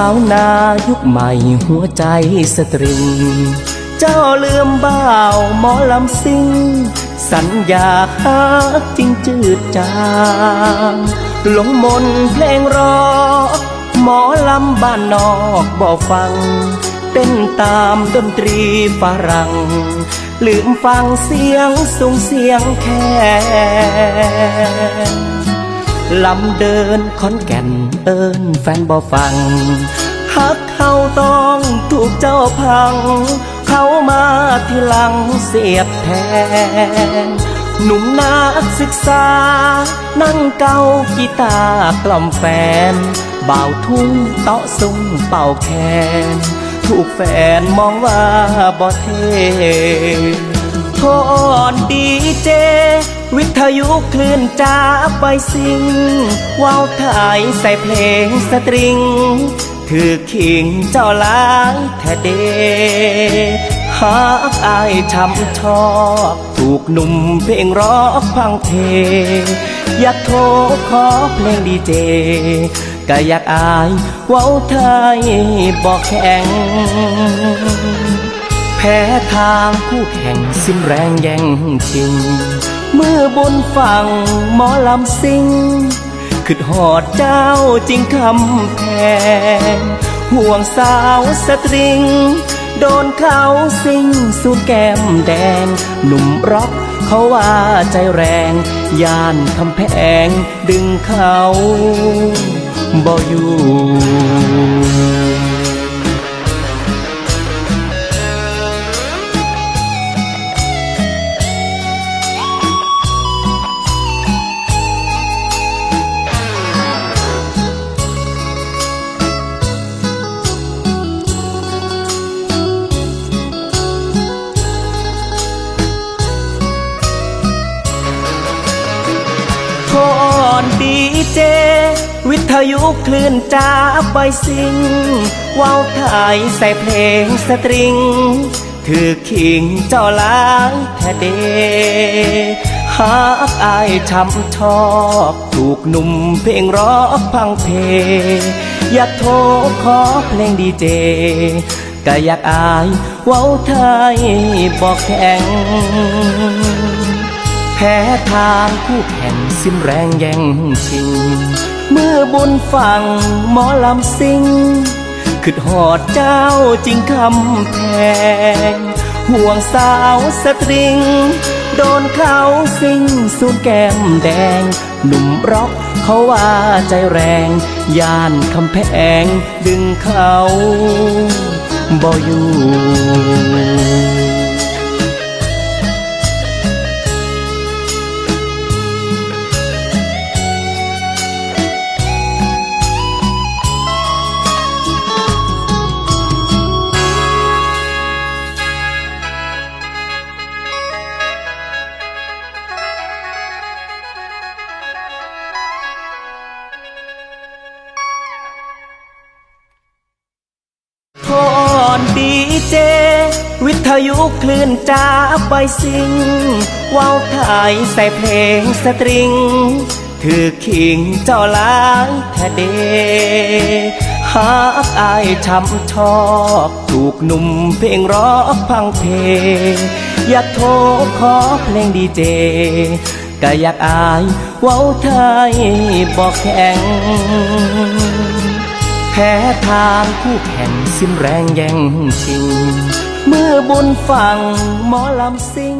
าวนายุคใหม่หัวใจสตริง เจ้าเลื่อมบ่าวหมอลำซิง สัญญาฮักจริงจืดจางหลงมนเพลงรอ หมอลำบ้านนอกบ่ฟัง เต้นตามดนตรีฝรั่ง ลืมฟังเสียงสูงเสียงแคน ลำเดินขอนแก่นเอิญแฟนบ่ฟังฮักเขาต้องถูกเจ้าพัง เขามาทีหลังเสียบแทนหนุ่มนักศึกษา นั่งเกากีตาร์กล่อมแฟนบ่าวทุ่งเตาะซุ้งเป่าแคน ถูกแฟนมองว่าบ่เท่ ทยุคลื่นจ้าไปสิงว้าวถ่ายใส่เพลงสตริง ถือขิงเจ้าลายแท้เดหากอายช้ำชอบ ถูกหนุ่มเพลงร็อกพังเท อยากโทรขอเพลงดีเจก็อยากอายว้าวไทยบอกแข็งแพ้ทางคู่แข่งสิ้นแรงแย่งชิง เมื่อบนฝั่งหมอลำซิงขึ้นหอดเจ้าจริงคำแพงห่วงสาวสตริง โดนเขาสิงสูดแก้มแดง หนุ่มร็อกเขาว่าใจแรง ย่านคำแพงดึงเขาบ่อยู่ พรดีเจ วิทยุคลื่นจ้าไปสิงว้าวถ่ายใส่เพลงสตริง ถือขิงเจ้าหลายแท้เดหากอายช้ำชอบ ถูกหนุ่มเพลงร็อกพังเพ อยากโทรขอเพลงดีเจก็อยากอายว้าวไทยบอกแข็ง พ้ทางคู่แข่งสิ้นแรงแย่งชิง เมื่อบนฝั่งหมอลำซิงขึ้นหอดเจ้าจริงคำแพง ห่วงสาวสตริง โดนเขาสิงสูดแก้มแดง หนุ่มร็อกเขาว่าใจแรง ย่านคำแพงดึงเขาบ่อยู่ เจ วิทยุคลื่นจ้าไปสิงว้าวถ่ายใส่เพลงสตริง ถือขิงเจ้าหลายแทเดหากอายช้ำชอบถูกหนุ่มเพลงร็อกพังเพอยากโทรขอเพลงดีเจก็อยากอายเว้าไทยบอกแข็ง พ้ทางคู่แข่งสิ้นแรงแย่งชิง เมื่อบนฝั่งหมอลำซิง